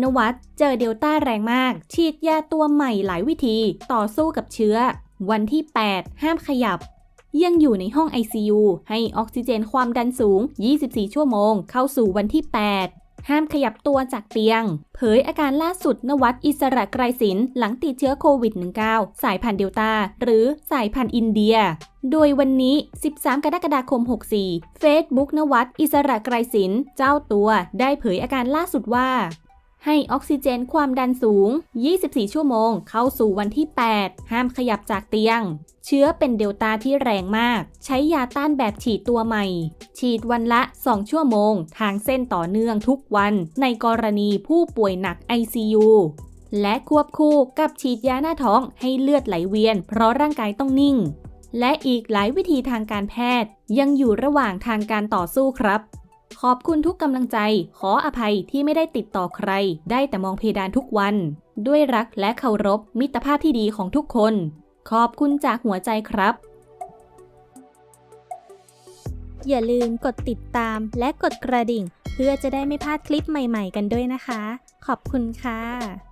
นวัดเจอเดลต้าแรงมาก ฉีดยาตัวใหม่หลายวิธี ต่อสู้กับเชื้อ วันที่ 8 ห้ามขยับ ยังอยู่ในห้อง ICU ให้ออกซิเจนความดันสูง 24 ชั่วโมง เข้าสู่วันที่ 8ห้ามขยับตัวจากเตียง เผยอาการล่าสุดนวัดอิสระไกรศิลป์หลังติดเชื้อโควิด -19 สายพันธุ์เดลต้าหรือสายพันธุ์อินเดีย โดยวันนี้ 13 กรกฎาคม 64 Facebook นวัดอิสระไกรศิลป์เจ้าตัวได้เผยอาการล่าสุดว่า ให้ออกซิเจนความดันสูง 24 ชั่วโมง เข้าสู่วันที่ 8 ห้ามขยับจากเตียง เชื้อเป็นเดลต้าที่แรงมาก ใช้ยาต้านแบบฉีดตัวใหม่ ฉีดวันละ 2 ชั่วโมง ทางเส้นต่อเนื่องทุกวัน ในกรณีผู้ป่วยหนัก ICU และควบคู่กับฉีดยาหน้าท้องให้เลือดไหลเวียน เพราะร่างกายต้องนิ่ง และอีกหลายวิธีทางการแพทย์ ยังอยู่ระหว่างทางการต่อสู้ครับ ขอบคุณทุกกำลังใจ ขออภัยที่ไม่ได้ติดต่อใคร ได้แต่มองเพดานทุกวัน ด้วยรักและเคารพ มิตรภาพที่ดีของทุกคน ขอบคุณจากหัวใจครับ อย่าลืมกดติดตามและกดกระดิ่ง เพื่อจะได้ไม่พลาดคลิปใหม่ ๆ กันด้วยนะคะ ขอบคุณค่ะ